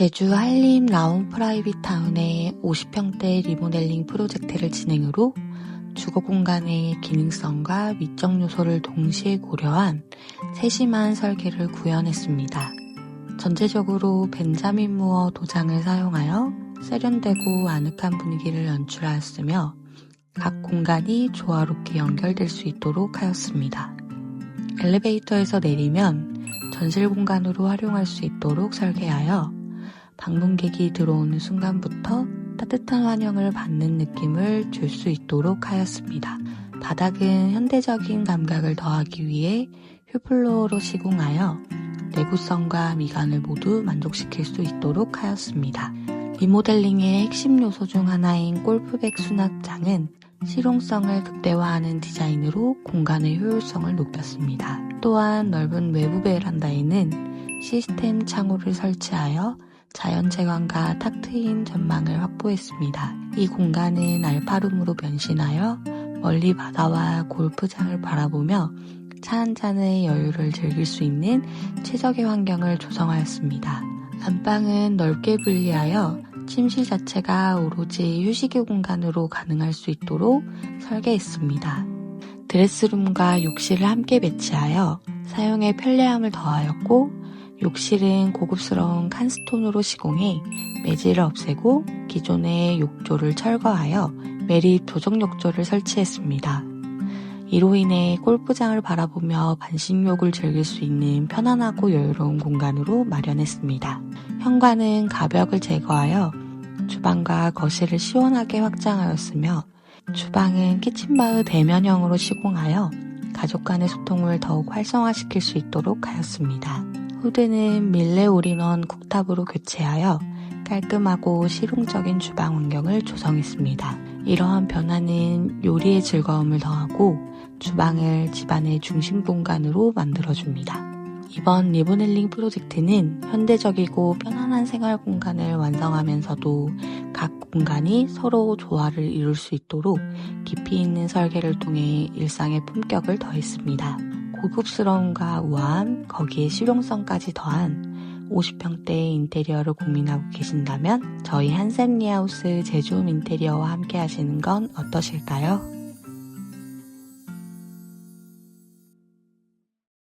제주 한림 라운 프라이빗 타운의 50평대 리모델링 프로젝트를 진행으로 주거 공간의 기능성과 미적 요소를 동시에 고려한 세심한 설계를 구현했습니다. 전체적으로 벤자민 무어 도장을 사용하여 세련되고 아늑한 분위기를 연출하였으며 각 공간이 조화롭게 연결될 수 있도록 하였습니다. 엘리베이터에서 내리면 전실 공간으로 활용할 수 있도록 설계하여 방문객이 들어오는 순간부터 따뜻한 환영을 받는 느낌을 줄 수 있도록 하였습니다. 바닥은 현대적인 감각을 더하기 위해 휴플로어로 시공하여 내구성과 미관을 모두 만족시킬 수 있도록 하였습니다. 리모델링의 핵심 요소 중 하나인 골프백 수납장은 실용성을 극대화하는 디자인으로 공간의 효율성을 높였습니다. 또한 넓은 외부 베란다에는 시스템 창호를 설치하여 자연채광과 탁 트인 전망을 확보했습니다. 이 공간은 알파룸으로 변신하여 멀리 바다와 골프장을 바라보며 차 한 잔의 여유를 즐길 수 있는 최적의 환경을 조성하였습니다. 안방은 넓게 분리하여 침실 자체가 오로지 휴식의 공간으로 가능할 수 있도록 설계했습니다. 드레스룸과 욕실을 함께 배치하여 사용에 편리함을 더하였고 욕실은 고급스러운 칸스톤으로 시공해 매질을 없애고 기존의 욕조를 철거하여 매립 조정 욕조를 설치했습니다. 이로 인해 골프장을 바라보며 반신욕을 즐길 수 있는 편안하고 여유로운 공간으로 마련했습니다. 현관은 가벽을 제거하여 주방과 거실을 시원하게 확장하였으며 주방은 키친바의 대면형으로 시공하여 가족 간의 소통을 더욱 활성화시킬 수 있도록 하였습니다. 후드는 밀레 올인원 쿡탑으로 교체하여 깔끔하고 실용적인 주방 환경을 조성했습니다. 이러한 변화는 요리의 즐거움을 더하고 주방을 집안의 중심 공간으로 만들어줍니다. 이번 리모델링 프로젝트는 현대적이고 편안한 생활 공간을 완성하면서도 각 공간이 서로 조화를 이룰 수 있도록 깊이 있는 설계를 통해 일상의 품격을 더했습니다. 고급스러움과 우아함, 거기에 실용성까지 더한 50평대의 인테리어를 고민하고 계신다면 저희 한샘리하우스 제주홈 인테리어와 함께 하시는 건 어떠실까요?